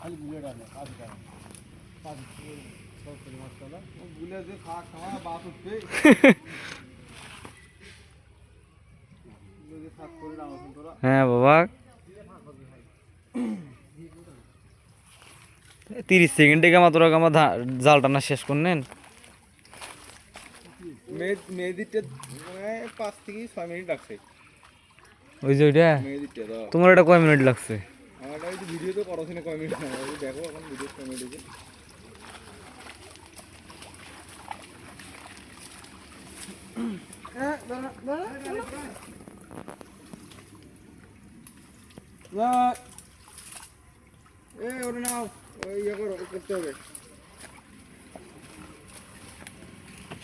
খালি পাঁচ পাঁচ বুলেট দিয়ে খাওয়া। খাওয়া বাস তোরা হ্যাঁ বাবা। তিরিশ সেকেন্ডে কামা তোরা ধা- জাল টানা শেষ করলেন মেয়েদিরটা পাঁচ থেকে ছয় মিনিট লাগছে। ওই যে ওইটা মেয়েদিরটা তো তোমার এটা কয় মিনিট লাগছে? আমার ওই ভিডিও তো করো না কয় মিনিট ওই দেখো এখন ভিডিও কয় মিনিট হয়েছে। এ ওটা নাও। ওই ইয়ে করো ওই করতে হবে।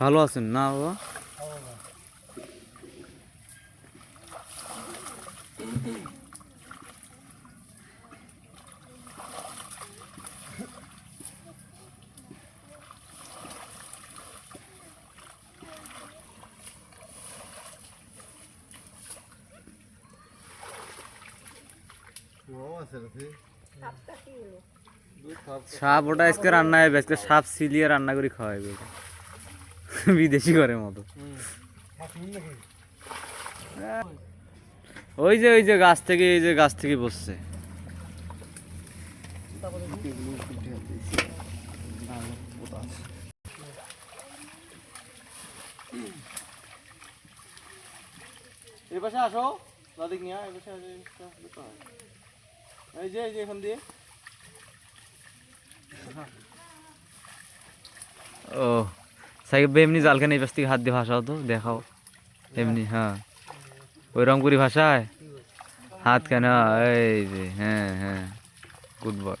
ভালো আছেন না বাবা? ও আছে সাপ ওটা আজকে রান্না হবে, আজকে সাপ সিলিয়ে রান্না করে খাওয়াবে। বিদেশি করে মতো। ওই যে ওই যে গাছ থেকে, এই যে গাছ থেকে বসছে। এই পাশে আসো দাদিক নিয়ে এই পাশে আসো। এই যে এই যে এখান দিয়ে। ও সাইকেল এমনি জালখানে এই পাশ থেকে হাত দিয়ে ভাসাও তো, দেখাও। এমনি হ্যাঁ। ওই রংপুরি ভাষায়? হাত কেন এই যে হ্যাঁ হ্যাঁ। Good boy.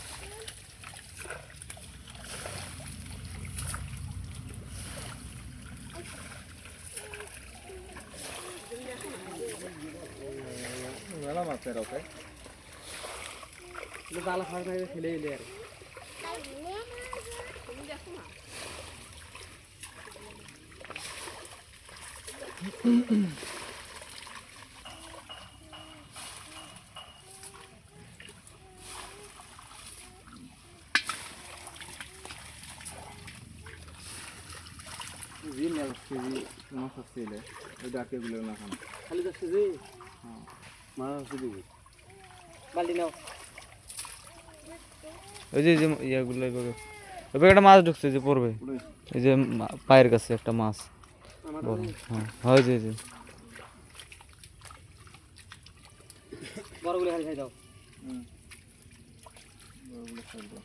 মাছের আছে জাল ফাঁস না ফেলে এলে আর জি নেল কেজি মাছ আসছিল ওই ডাকে গুলো না খান খালি যাচ্ছে যে? মাছ নাও ওই যে এই যে ইয়েগুলো এইভাবে। ওইভাবে একটা মাছ ঢুকছে যে পড়বে। এই যে পায়ের কাছে একটা মাছ। হ্যাঁ হয় যে যে। বড়গুলো খালি খাই দাও। হুম ওগুলো খাইবো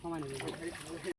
সময় নেবে